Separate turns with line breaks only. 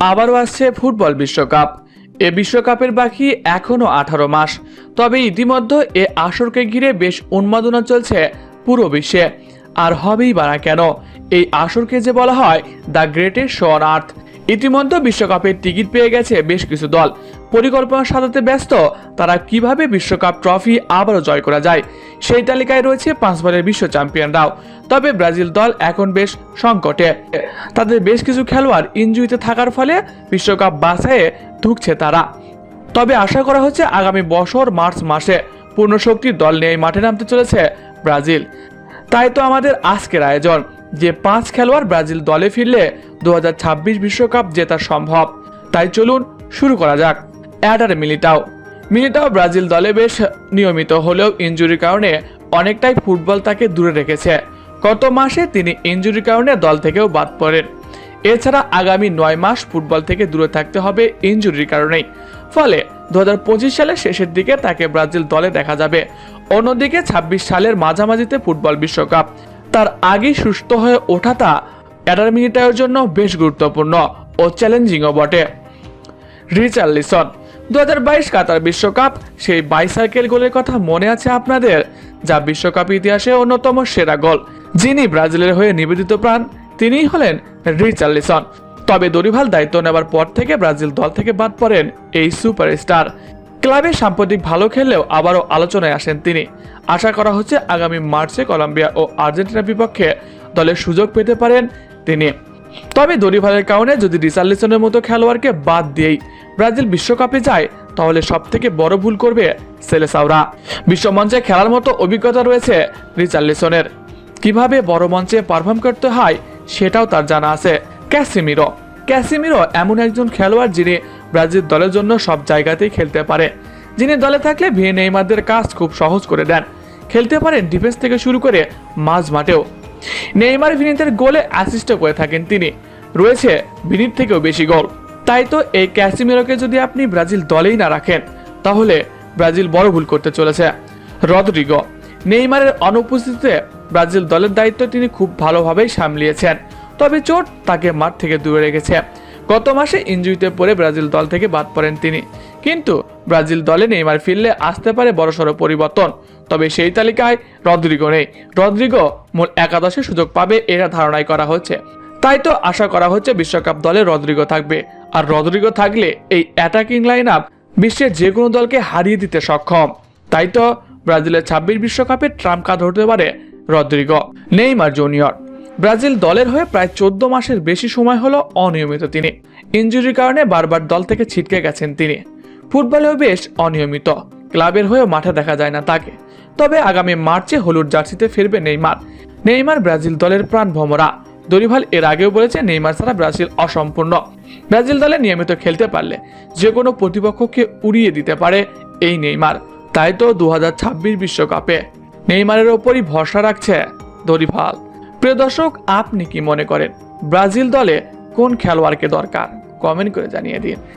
আবারও আসছে ফুটবল বিশ্বকাপ। এ বিশ্বকাপের বাকি এখনও আঠারো মাস। তবে ইতিমধ্যে এ আসরকে ঘিরে বেশ উন্মাদনা চলছে পুরো বিশ্বে। আর হবেই বা না কেন, এই আসরকে যে বলা হয়, the greatest show on earth. ইতিমধ্যে বিশ্বকাপের টিকিট পেয়ে গেছে বেশ কিছু দল। পরিকল্পনা সাজাতে ব্যস্ত, তারা কীভাবে বিশ্বকাপ ট্রফি আবারও জয় করা যায়, সেই তালিকায় রয়েছে পাঁচবারের বিশ্ব চ্যাম্পিয়নরাও। তবে ব্রাজিল দল এখন বেশ সংকটে। তাদের বেশ কিছু খেলোয়াড় ইনজুরিতে থাকার ফলে বিশ্বকাপ বাছাইয়ে ঢুকছে তারা। তবে আশা করা হচ্ছে আগামী বছর মার্চ মাসে পূর্ণ শক্তির দল নিয়ে মাঠে নামতে চলেছে ব্রাজিল। তাই তো আমাদের আজকের আয়োজন। যে পাঁচ খেলোয়াড় ব্রাজিল দলে ফিরলে দু বিশ্বকাপ জেতা সম্ভব। তাই চলুন শুরু করা যাক। Eder Militao. মিলিটাও ব্রাজিল দলে বেশ নিয়মিত হলেও ইনজুরির কারণে অনেকটাই ফুটবল তাকে দূরে রেখেছে। গত মাসে তিনি ইনজুরির কারণে দল থেকেও বাদ পড়েন। এছাড়া আগামী নয় মাস ফুটবল থেকে দূরে থাকতে হবে ইনজুরির কারণেই। ফলে দু হাজার পঁচিশ সালের শেষের দিকে তাকে ব্রাজিল দলে দেখা যাবে। অন্যদিকে ২৬ সালের মাঝামাঝিতে ফুটবল বিশ্বকাপ। তার আগেই সুস্থ হয়ে ওঠাটা অ্যাডার মিনিটারের জন্য বেশ গুরুত্বপূর্ণ ও চ্যালেঞ্জিংও বটে। রিচার্লিসন দু হাজার বাইশ কাতার বিশ্বকাপ, সেই বাইসাইকেল গোলের কথা মনে আছে আপনাদের? যা বিশ্বকাপ ইতিহাসে অন্যতম সেরা গোল। যিনি ব্রাজিলের হয়ে নিবেদিত প্রাণ, তিনিই হলেন রিচার্লিসন তবে দরিভাল দায়িত্ব নেবার পর থেকে ব্রাজিল দল থেকে বাদ পড়েন এই সুপারস্টার। ক্লাবে সাম্প্রতিক ভালো খেললেও আবারও আলোচনায় আসেন তিনি। আশা করা হচ্ছে আগামী মার্চে কলম্বিয়া ও আর্জেন্টিনার বিপক্ষে দলের সুযোগ পেতে পারেন তিনি। তবে দরিভালের কারণে যদি রিসার্লিসনের মতো খেলোয়াড়কে বাদ দিয়েই ব্রাজিল বিশ্বকাপে যায়, তাহলে সব থেকে বড় ভুল করবে সেলেসাওরা। বিশ্বমঞ্চে খেলার মতো অভিজ্ঞতা রয়েছে রিচার্লিসনের কীভাবে বড় মঞ্চে পারফর্ম করতে হয় সেটাও তার জানা আছে ক্যাসিমিরো। ক্যাসিমিরো এমন একজন খেলোয়াড় যিনি ব্রাজিল দলের জন্য সব জায়গাতেই খেলতে পারে। যিনি দলে থাকলে ভিয়ে নেইমারদের কাজ খুব সহজ করে দেন। খেলতে পারেন ডিফেন্স থেকে শুরু করে মাঝ মাঠেও। নেইমার ভিনিতের গোলে অ্যাসিস্টও করে থাকেন তিনি। রয়েছে ভিনিত থেকেও বেশি গোল। তাই তো এই ক্যাসিমিরোকে যদি আপনি ব্রাজিল দলেই না রাখেন, তাহলে ব্রাজিল বড় ভুল করতে চলেছে। রদরিগো, নেইমারের অনুপস্থিতিতে ব্রাজিল দলের দায়িত্ব তিনি খুব ভালোভাবেই সামলিয়েছেন। তবে চোট তাকে মাঠ থেকে দূরে রেখেছে। গত মাসে ইনজুরিতে পড়ে ব্রাজিল দল থেকে বাদ পড়েন তিনি। কিন্তু ব্রাজিল দলে নেইমার ফিরলে আসতে পারে বড়সড় পরিবর্তন। তবে সেই তালিকায় রদ্রিগো নেই। রদ্রিগো মূল একাদশে সুযোগ পাবে এরা ধারণাই করা হচ্ছে। তাই তো আশা করা হচ্ছে বিশ্বকাপ দলে রদ্রিগো থাকবে। আর রদ্রিগো থাকলে এই অ্যাটাকিং লাইন আপ বিশ্বের যে কোনো দলকে হারিয়ে দিতে সক্ষম। তাই তো ব্রাজিলের ছাব্বিশ বিশ্বকাপে ট্রাম্প কার্ড হতে পারে রদ্রিগো, নেইমার জুনিয়র। ব্রাজিল দলের হয়ে প্রায় চোদ্দ মাসের বেশি সময় হলো অনিয়মিত তিনি। ইনজুরির কারণে বারবার দল থেকে ছিটকে গেছেন তিনি। ফুটবলেও বেশ অনিয়মিত। ক্লাবের হয়েও মাঠে দেখা যায় না তাকে। তবে আগামী মার্চে হলুদ জার্সিতে ফিরবে নেইমার। নেইমার ব্রাজিল দলের প্রাণ ভমরা দরিভাল এর আগেও বলেছে নেইমার ছাড়া ব্রাজিল অসম্পূর্ণ। ব্রাজিল দলে নিয়মিত খেলতে পারলে যে কোনো প্রতিপক্ষকে উড়িয়ে দিতে পারে এই নেইমার। তাই তো দু বিশ্বকাপে নেইমারের ওপরই ভরসা রাখছে দরিভাল। প্রিয় দর্শক, আপনি কি মনে করেন ব্রাজিল দলে কোন খেলোয়াড়কে দরকার? কমেন্ট করে জানিয়ে দিন।